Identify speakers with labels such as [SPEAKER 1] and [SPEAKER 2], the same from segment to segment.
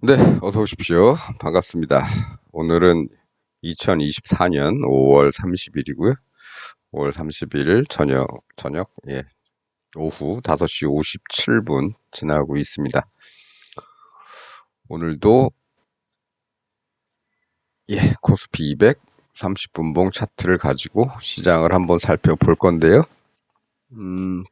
[SPEAKER 1] 네, 어서 오십시오. 반갑습니다. 오늘은 2024년 5월 30일이고요. 5월 30일 저녁, 저녁, 예, 오후 5시 57분 지나고 있습니다. 오늘도, 예, 코스피 200 30분봉 차트를 가지고 시장을 한번 살펴볼 건데요. 음,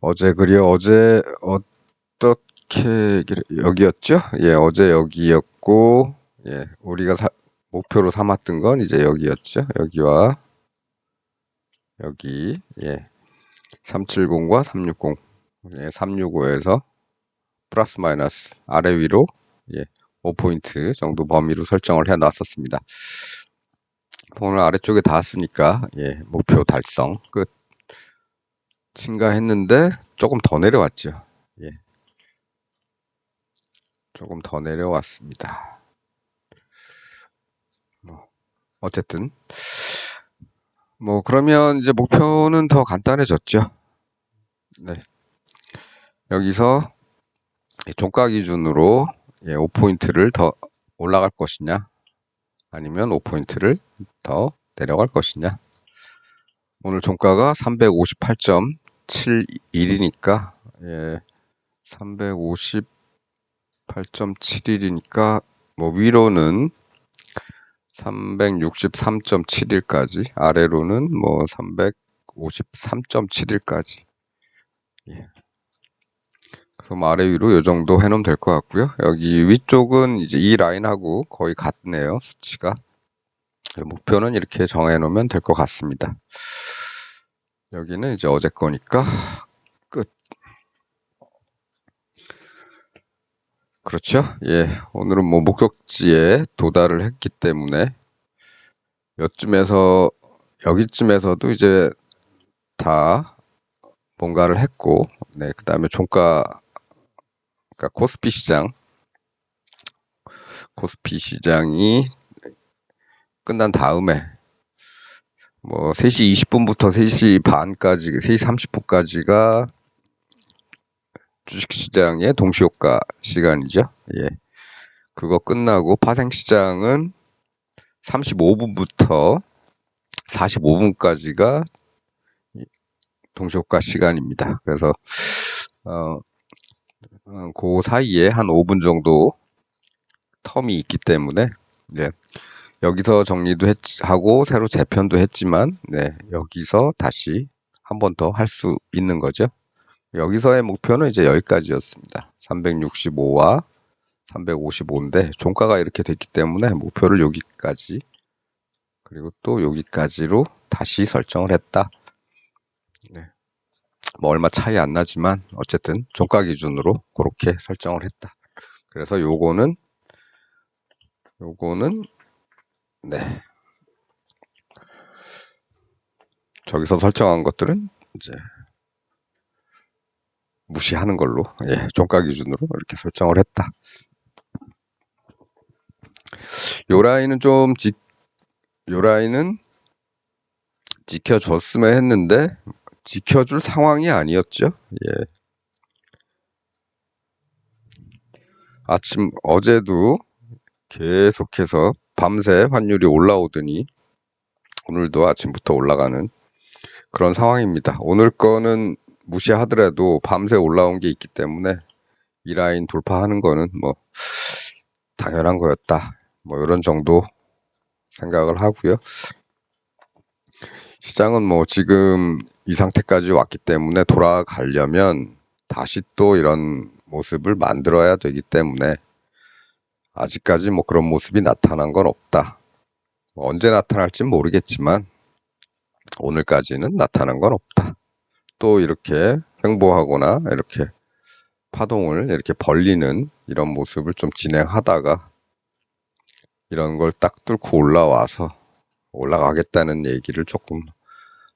[SPEAKER 1] 어제 그려 어제 어떻 게 얘기를- 여기였죠? 예, 어제 여기였고 예, 우리가 사- 목표로 삼았던 건 이제 여기였죠. 여기와 여기 예. 370과 360 예, 365에서 플러스 마이너스 아래 위로 예, 5포인트 정도 범위로 설정을 해 놨었습니다. 오늘 아래쪽에 닿았으니까 예, 목표 달성 끝 증가했는데 조금 더 내려왔죠. 예. 조금 더 내려왔습니다. 뭐, 어쨌든 뭐 그러면 이제 목표는 더 간단해졌죠. 네. 여기서 이 종가 기준으로 예, 5포인트를 더 올라갈 것이냐 아니면 5포인트를 더 내려갈 것이냐 오늘 종가가 358.71이니까 예, 358.71이니까 뭐 위로는 363.71까지 아래로는 뭐 353.71까지 예. 그래서 뭐 아래 위로 요 정도 해놓으면 될 것 같고요. 여기 위쪽은 이제 이 라인하고 거의 같네요. 수치가 목표는 이렇게 정해 놓으면 될 것 같습니다. 여기는 이제 어제 거니까 끝. 그렇죠? 예, 오늘은 뭐 목적지에 도달을 했기 때문에 요쯤에서 여기쯤에서도 이제 다 뭔가를 했고, 네, 그 다음에 종가, 그러니까 코스피 시장, 코스피 시장이 끝난 다음에 뭐 3시 20분부터 3시 반까지, 3시 30분까지가 주식시장의 동시효과 시간이죠. 예. 그거 끝나고 파생시장은 35분부터 45분까지가 동시효과 시간입니다. 그래서 어, 어, 그 사이에 한 5분 정도 텀이 있기 때문에 예. 여기서 정리도 했, 하고 새로 재편도 했지만 네, 여기서 다시 한 번 더 할 수 있는 거죠. 여기서의 목표는 이제 여기까지였습니다. 365와 355인데 종가가 이렇게 됐기 때문에 목표를 여기까지 그리고 또 여기까지로 다시 설정을 했다. 네. 뭐 얼마 차이 안 나지만 어쨌든 종가 기준으로 그렇게 설정을 했다. 그래서 요거는 요거는 네 저기서 설정한 것들은 이제 무시하는 걸로 예, 종가 기준으로 이렇게 설정을 했다. 요 라인은 좀 지, 요 라인은 지켜줬으면 했는데 지켜줄 상황이 아니었죠. 예. 아침 어제도 계속해서 밤새 환율이 올라오더니 오늘도 아침부터 올라가는 그런 상황입니다. 오늘 거는 무시하더라도 밤새 올라온 게 있기 때문에 이 라인 돌파하는 거는 뭐 당연한 거였다. 뭐 이런 정도 생각을 하고요. 시장은 뭐 지금 이 상태까지 왔기 때문에 돌아가려면 다시 또 이런 모습을 만들어야 되기 때문에 아직까지 뭐 그런 모습이 나타난 건 없다. 뭐 언제 나타날지 모르겠지만 오늘까지는 나타난 건 없다. 또 이렇게 횡보하거나 이렇게 파동을 이렇게 벌리는 이런 모습을 좀 진행하다가 이런 걸 딱 뚫고 올라와서 올라가겠다는 얘기를 조금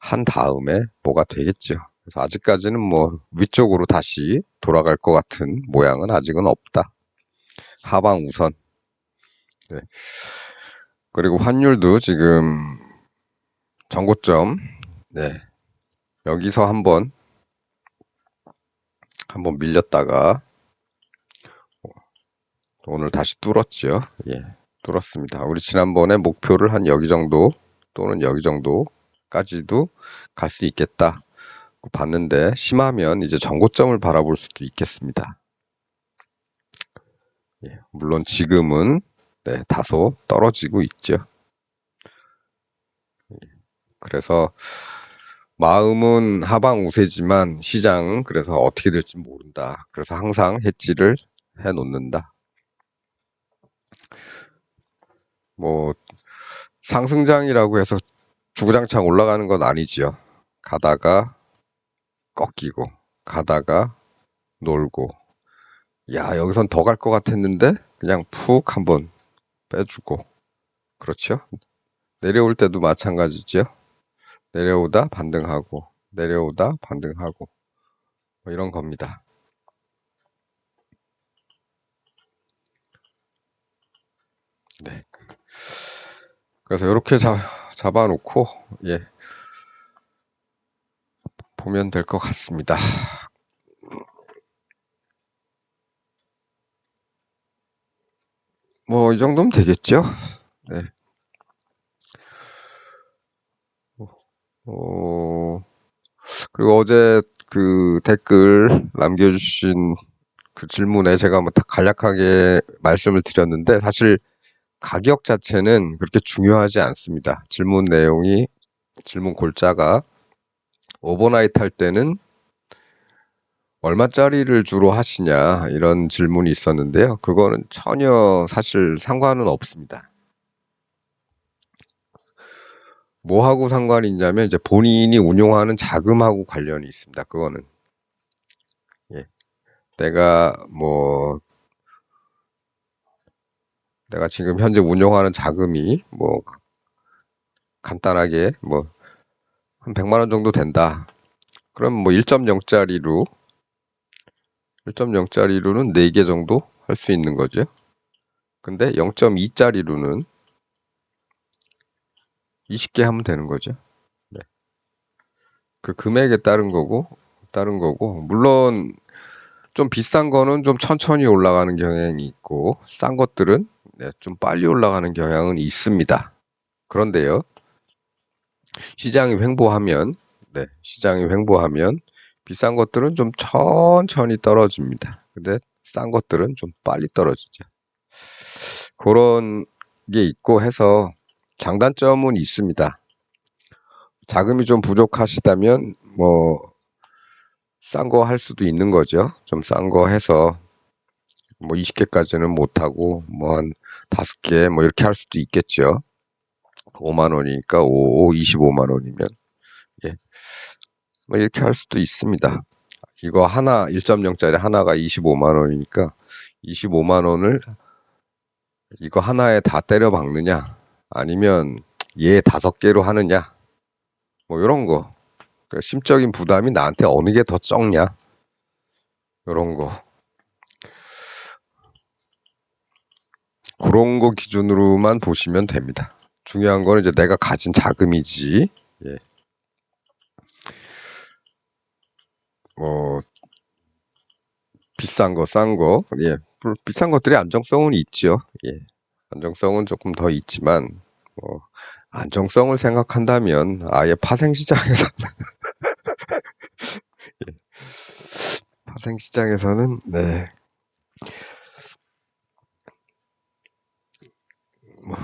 [SPEAKER 1] 한 다음에 뭐가 되겠죠. 그래서 아직까지는 뭐 위쪽으로 다시 돌아갈 것 같은 모양은 아직은 없다. 하방 우선. 네. 그리고 환율도 지금 전고점, 네. 여기서 한번, 한번 밀렸다가 오늘 다시 뚫었지요. 예, 뚫었습니다. 우리 지난번에 목표를 한 여기 정도 또는 여기 정도까지도 갈 수 있겠다. 봤는데 심하면 이제 전고점을 바라볼 수도 있겠습니다. 예, 물론 지금은 네, 다소 떨어지고 있죠. 예, 그래서 마음은 하방 우세지만 시장은 그래서 어떻게 될지 모른다. 그래서 항상 해지를 해 놓는다. 뭐 상승장이라고 해서 주구장창 올라가는 건 아니지요. 가다가 꺾이고 가다가 놀고 야 여기선 더 갈 것 같았는데 그냥 푹 한번 빼주고 그렇죠? 내려올 때도 마찬가지죠. 내려오다 반등하고 내려오다 반등하고 뭐 이런 겁니다. 네. 그래서 이렇게 잡, 잡아놓고 예 보면 될 것 같습니다. 뭐 이 정도면 되겠죠? 네. 어, 그리고 어제 그 댓글 남겨주신 그 질문에 제가 뭐 다 간략하게 말씀을 드렸는데 사실 가격 자체는 그렇게 중요하지 않습니다. 질문 내용이 질문 골자가 오버나이트 할 때는 얼마짜리를 주로 하시냐 이런 질문이 있었는데요. 그거는 전혀 사실 상관은 없습니다. 뭐하고 상관이 있냐면 이제 본인이 운용하는 자금하고 관련이 있습니다. 그거는 예. 내가 뭐 내가 지금 현재 운용하는 자금이 뭐 간단하게 뭐 한 100만 원 정도 된다. 그럼 뭐 1.0짜리로 1.0짜리로는 4개 정도 할 수 있는 거죠. 근데 0.2짜리로는 20개 하면 되는 거죠. 네. 그 금액에 따른 거고, 따른 거고, 물론 좀 비싼 거는 좀 천천히 올라가는 경향이 있고, 싼 것들은 네, 좀 빨리 올라가는 경향은 있습니다. 그런데요, 시장이 횡보하면, 네, 시장이 횡보하면 비싼 것들은 좀 천천히 떨어집니다. 근데 싼 것들은 좀 빨리 떨어지죠. 그런 게 있고 해서 장단점은 있습니다. 자금이 좀 부족하시다면 뭐 싼 거 할 수도 있는 거죠. 좀 싼 거 해서 뭐 20개까지는 못 하고 뭐 한 5개 뭐 이렇게 할 수도 있겠죠. 5만 원이니까 5, 25만 원이면 예. 뭐 이렇게 할 수도 있습니다. 이거 하나 1.0짜리 하나가 25만 원이니까 25만 원을 이거 하나에 다 때려 박느냐 아니면 얘 다섯 개로 하느냐? 뭐 이런 거. 그러니까 심적인 부담이 나한테 어느 게 더 적냐? 이런 거. 그런 거 기준으로만 보시면 됩니다. 중요한 거는 이제 내가 가진 자금이지. 예. 뭐 비싼 거, 싼 거, 예, 비싼 것들이 안정성은 있죠. 예, 안정성은 조금 더 있지만 뭐 안정성을 생각한다면 아예 파생 시장에서 예, 파생 시장에서는 네. 뭐,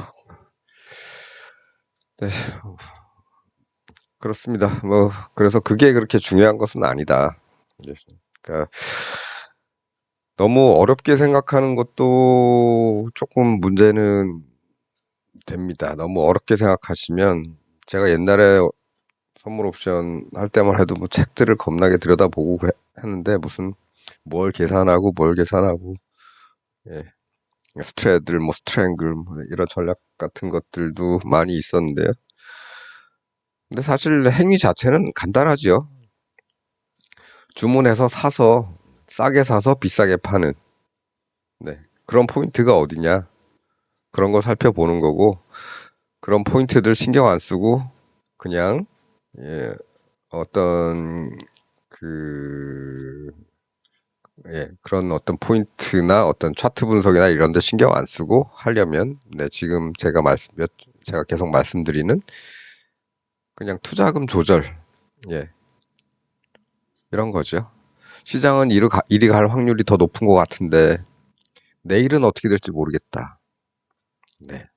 [SPEAKER 1] 네. 그렇습니다. 뭐 그래서 그게 그렇게 중요한 것은 아니다. 그러니까 너무 어렵게 생각하는 것도 조금 문제는 됩니다. 너무 어렵게 생각하시면 제가 옛날에 선물 옵션 할 때만 해도 뭐 책들을 겁나게 들여다보고 했는데 무슨 뭘 계산하고 뭘 계산하고 예. 스트레들 뭐 스트랭글 뭐 이런 전략 같은 것들도 많이 있었는데요. 근데 사실 행위 자체는 간단하죠. 주문해서 사서 싸게 사서 비싸게 파는 네. 그런 포인트가 어디냐 그런 거 살펴보는 거고 그런 포인트들 신경 안 쓰고 그냥 예, 어떤 그 예, 그런 어떤 포인트나 어떤 차트 분석이나 이런 데 신경 안 쓰고 하려면 네, 지금 제가 말씀 몇 제가 계속 말씀드리는 그냥 투자금 조절 예. 이런 거죠. 시장은 이리, 가, 이리 갈 확률이 더 높은 것 같은데 내일은 어떻게 될지 모르겠다. 네.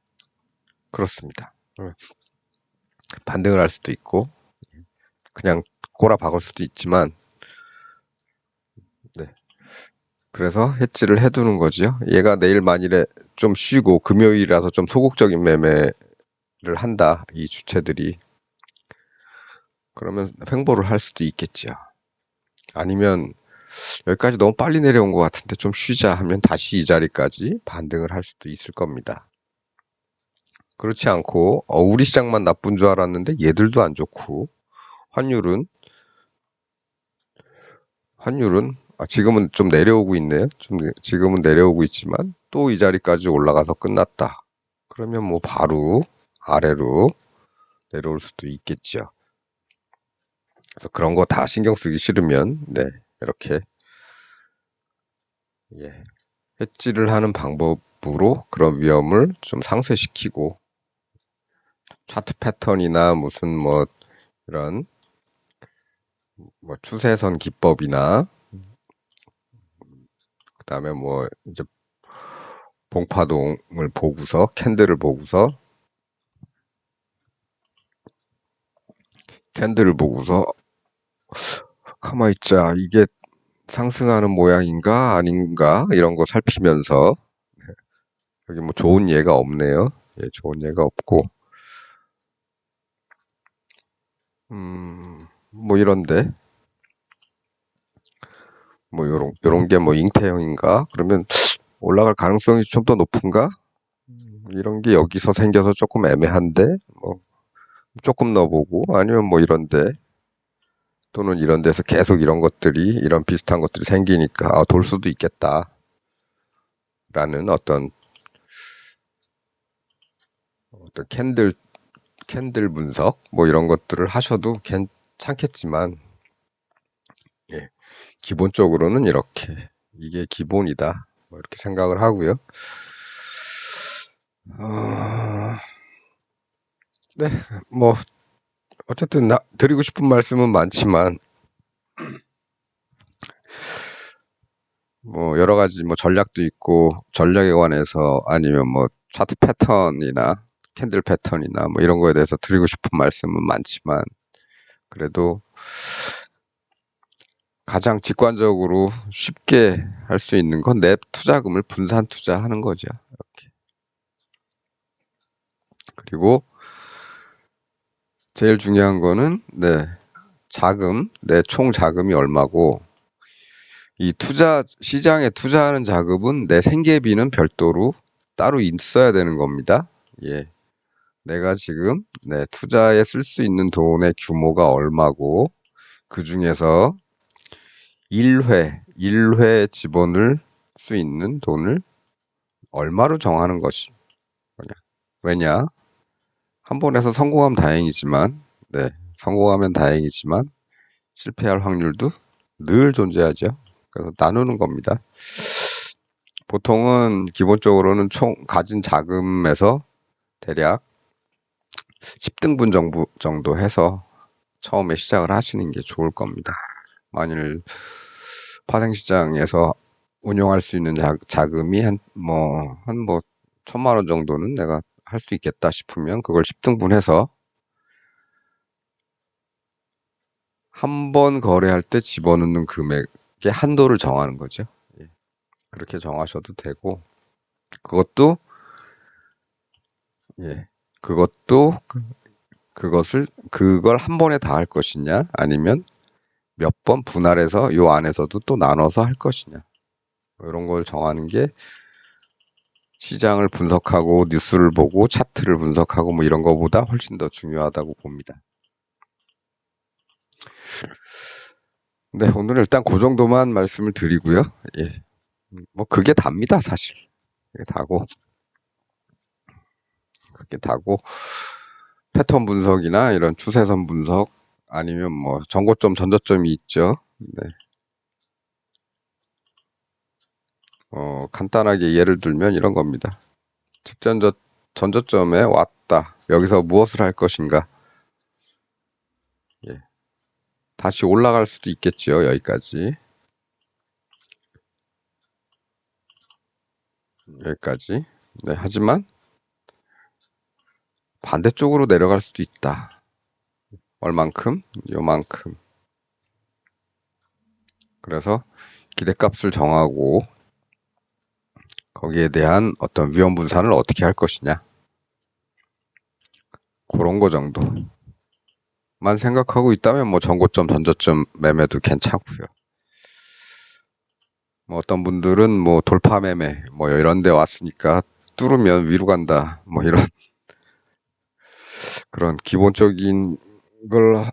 [SPEAKER 1] 그렇습니다. 음. 반등을 할 수도 있고 그냥 꼬라 박을 수도 있지만 네. 그래서 해지를 해두는 거죠. 얘가 내일 만일에 좀 쉬고 금요일이라서 좀 소극적인 매매를 한다. 이 주체들이 그러면 횡보를 할 수도 있겠죠. 아니면 여기까지 너무 빨리 내려온 것 같은데 좀 쉬자 하면 다시 이 자리까지 반등을 할 수도 있을 겁니다. 그렇지 않고 어, 우리 시장만 나쁜 줄 알았는데 얘들도 안 좋고 환율은 환율은 아, 지금은 좀 내려오고 있네요. 좀 내- 지금은 내려오고 있지만 또 이 자리까지 올라가서 끝났다. 그러면 뭐 바로 아래로 내려올 수도 있겠죠. 그래서 그런 거 다 신경 쓰기 싫으면 네 이렇게 예 해지를 하는 방법으로 그런 위험을 좀 상쇄시키고 차트 패턴이나 무슨 뭐 이런 뭐 추세선 기법이나 그다음에 뭐 이제 봉파동을 보고서 캔들을 보고서 캔들을 보고서 가만 있자. 이게 상승하는 모양인가 아닌가 이런 거 살피면서. 네. 여기 뭐 좋은 예가 없네요. 예, 좋은 예가 없고. 음, 뭐 이런데. 뭐 요런 요런 게 뭐 잉태형인가? 그러면 올라갈 가능성이 좀 더 높은가? 음, 이런 게 여기서 생겨서 조금 애매한데? 뭐 조금 넣어보고 아니면 뭐 이런데 또는 이런 데서 계속 이런 것들이 이런 비슷한 것들이 생기니까 아, 돌 수도 있겠다. 라는 어떤 어떤 캔들 캔들 분석? 뭐 이런 것들을 하셔도 괜찮겠지만 예, 기본적으로는 이렇게 이게 기본이다. 뭐 이렇게 생각을 하고요. 어, 네, 뭐 어쨌든 나, 드리고 싶은 말씀은 많지만 뭐 여러 가지 뭐 전략도 있고 전략에 관해서 아니면 뭐 차트 패턴이나 캔들 패턴이나 뭐 이런 거에 대해서 드리고 싶은 말씀은 많지만 그래도 가장 직관적으로 쉽게 할 수 있는 건 내 투자금을 분산 투자하는 거죠. 이렇게. 그리고 제일 중요한 거는 네 자금 내 총 자금이 얼마고 이 투자 시장에 투자하는 자금은 내 생계비는 별도로 따로 있어야 되는 겁니다. 예. 내가 지금 네, 투자에 쓸 수 있는 돈의 규모가 얼마고 그 중에서 1회 1회 집어넣을 수 있는 돈을 얼마로 정하는 것이 뭐냐. 왜냐? 한 번에서 성공하면 다행이지만 네, 성공하면 다행이지만 실패할 확률도 늘 존재하죠. 그래서 나누는 겁니다. 보통은 기본적으로는 총 가진 자금에서 대략 10등분 정도, 정도 해서 처음에 시작을 하시는 게 좋을 겁니다. 만일 파생시장에서 운용할 수 있는 자, 자금이 한, 뭐, 한 뭐, 천만 원 정도는 내가 할 수 있겠다 싶으면 그걸 10등분해서 한 번 거래할 때 집어넣는 금액의 한도를 정하는 거죠. 예. 그렇게 정하셔도 되고, 그것도, 예, 그것도, 그, 그것을, 그걸 한 번에 다 할 것이냐, 아니면 몇 번 분할해서 요 안에서도 또 나눠서 할 것이냐. 뭐 이런 걸 정하는 게 시장을 분석하고 뉴스를 보고 차트를 분석하고 뭐 이런 거보다 훨씬 더 중요하다고 봅니다. 네, 오늘 일단 그 정도만 말씀을 드리고요. 예. 뭐 그게 답니다, 사실. 그게 다고. 그게 다고 패턴 분석이나 이런 추세선 분석 아니면 뭐 전고점 전저점이 있죠. 네. 어, 간단하게 예를 들면 이런 겁니다. 직전저 전저점에 왔다. 여기서 무엇을 할 것인가? 예. 다시 올라갈 수도 있겠죠. 여기까지. 여기까지. 네, 하지만 반대쪽으로 내려갈 수도 있다. 얼만큼? 요만큼. 그래서 기대값을 정하고 거기에 대한 어떤 위험 분산을 어떻게 할 것이냐. 그런 거 정도만 생각하고 있다면 뭐 전고점, 전저점 매매도 괜찮고요. 뭐 어떤 분들은 뭐 돌파 매매 뭐 이런 데 왔으니까 뚫으면 위로 간다. 뭐 이런 그런 기본적인 걸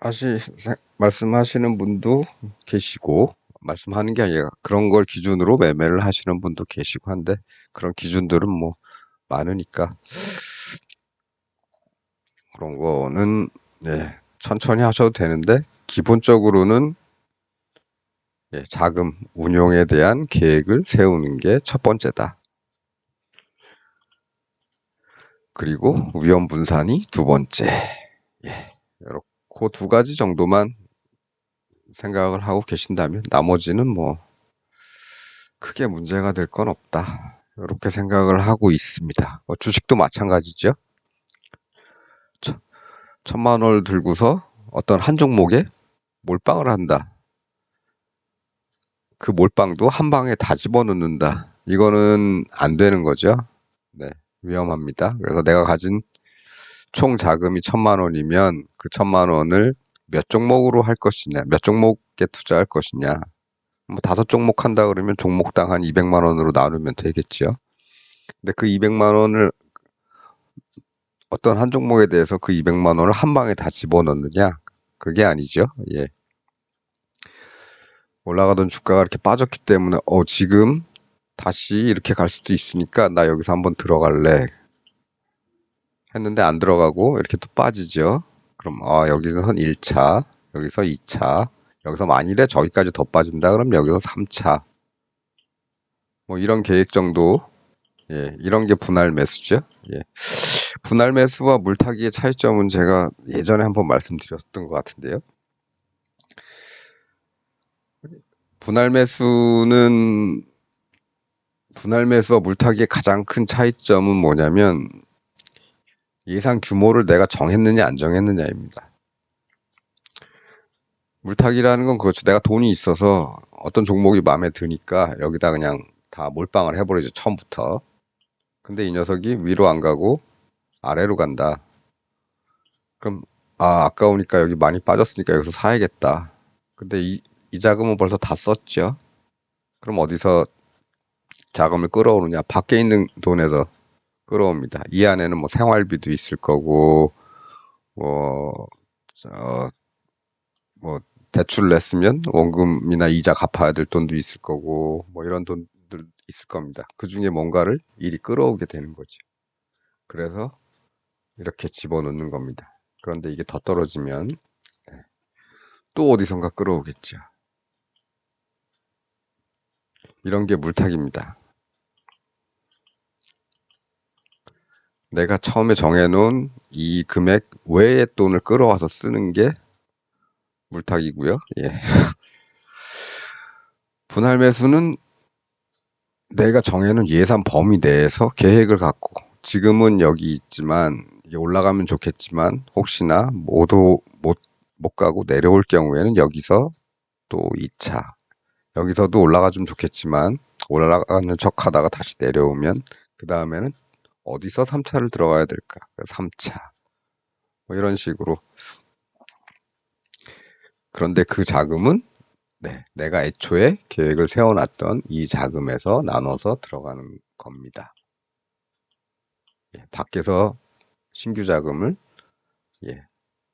[SPEAKER 1] 하시 세- 말씀하시는 분도 계시고 말씀하는 게 아니라 그런 걸 기준으로 매매를 하시는 분도 계시고 한데 그런 기준들은 뭐 많으니까 그런 거는 예, 천천히 하셔도 되는데 기본적으로는 예, 자금 운용에 대한 계획을 세우는 게 첫 번째다. 그리고 위험 분산이 두 번째. 예, 이렇게 두 가지 정도만 생각을 하고 계신다면 나머지는 뭐 크게 문제가 될 건 없다. 이렇게 생각을 하고 있습니다. 뭐 주식도 마찬가지죠. 천- 천만 원을 들고서 어떤 한 종목에 몰빵을 한다. 그 몰빵도 한 방에 다 집어넣는다. 이거는 안 되는 거죠. 네, 위험합니다. 그래서 내가 가진 총 자금이 천만 원이면 그 천만 원을 몇 종목으로 할 것이냐, 몇 종목에 투자할 것이냐. 뭐 다섯 종목 한다 그러면 종목당 한 200만 원으로 나누면 되겠죠. 근데 그 200만 원을 어떤 한 종목에 대해서 그 200만 원을 한 방에 다 집어넣느냐? 그게 아니죠. 예. 올라가던 주가가 이렇게 빠졌기 때문에 어 지금 다시 이렇게 갈 수도 있으니까 나 여기서 한번 들어갈래 했는데 안 들어가고 이렇게 또 빠지죠. 그럼 아 여기서는 1차, 여기서 2차, 여기서 만일에 저기까지 더 빠진다 그럼 여기서 3차. 뭐 이런 계획 정도 예, 이런 게 분할 매수죠. 예. 분할 매수와 물타기의 차이점은 제가 예전에 한번 말씀드렸던 것 같은데요. 분할 매수는 분할 매수와 물타기의 가장 큰 차이점은 뭐냐면 예상 규모를 내가 정했느냐 안 정했느냐입니다. 물타기라는 건 그렇죠. 내가 돈이 있어서 어떤 종목이 마음에 드니까 여기다 그냥 다 몰빵을 해버리죠. 처음부터. 근데 이 녀석이 위로 안 가고 아래로 간다. 그럼 아 아까우니까 여기 많이 빠졌으니까 여기서 사야겠다. 근데 이, 이 자금은 벌써 다 썼죠. 그럼 어디서 자금을 끌어오느냐? 밖에 있는 돈에서 끌어옵니다. 이 안에는 뭐 생활비도 있을 거고, 뭐, 저, 뭐, 대출 냈으면 원금이나 이자 갚아야 될 돈도 있을 거고, 뭐 이런 돈들 있을 겁니다. 그 중에 뭔가를 일이 끌어오게 되는 거죠. 그래서 이렇게 집어넣는 겁니다. 그런데 이게 더 떨어지면 네, 또 어디선가 끌어오겠죠. 이런 게 물타기입니다. 내가 처음에 정해놓은 이 금액 외의 돈을 끌어와서 쓰는 게 물타기고요. 예. 분할 매수는 내가 정해놓은 예산 범위 내에서 계획을 갖고 지금은 여기 있지만 올라가면 좋겠지만 혹시나 모두 못, 못 가고 내려올 경우에는 여기서 또 2차 여기서도 올라가주면 좋겠지만 올라가는 척 하다가 다시 내려오면 그 다음에는 어디서 3차를 들어가야 될까? 3차. 뭐 이런 식으로. 그런데 그 자금은 네, 내가 애초에 계획을 세워놨던 이 자금에서 나눠서 들어가는 겁니다. 예, 밖에서 신규 자금을 예,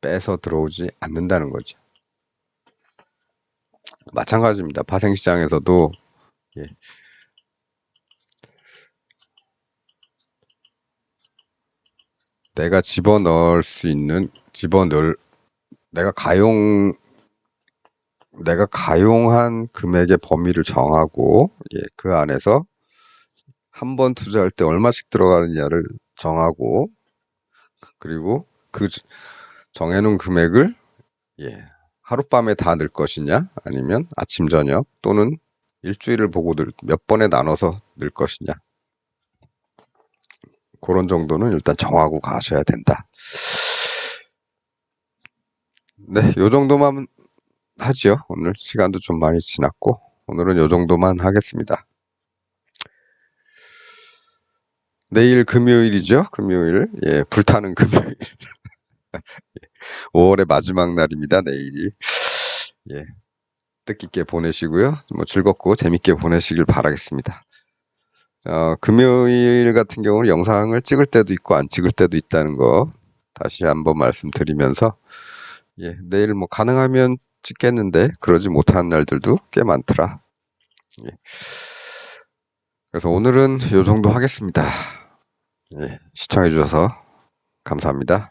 [SPEAKER 1] 빼서 들어오지 않는다는 거죠. 마찬가지입니다. 파생시장에서도 예, 내가 집어넣을 수 있는 집어넣을 내가 가용만 내가 가용한 금액의 범위를 정하고 예, 그 안에서 한 번 투자할 때 얼마씩 들어가느냐를 정하고 그리고 그 정해놓은 금액을 예, 하룻밤에 다 넣을 것이냐 아니면 아침 저녁 또는 일주일을 보고 늘- 몇 번에 나눠서 넣을 것이냐 그런 정도는 일단 정하고 가셔야 된다. 네, 요 정도만 하지요. 오늘 시간도 좀 많이 지났고 오늘은 요 정도만 하겠습니다. 내일 금요일이죠. 금요일. 예, 불타는 금요일. 5월의 마지막 날입니다. 내일이. 예. 뜻깊게 보내시고요. 뭐 즐겁고 재밌게 보내시길 바라겠습니다. 어, 금요일 같은 경우는 영상을 찍을 때도 있고 안 찍을 때도 있다는 거 다시 한번 말씀드리면서 예, 내일 뭐 가능하면 찍겠는데 그러지 못한 날들도 꽤 많더라. 예. 그래서 오늘은 요 정도 하겠습니다. 예, 시청해 주셔서 감사합니다.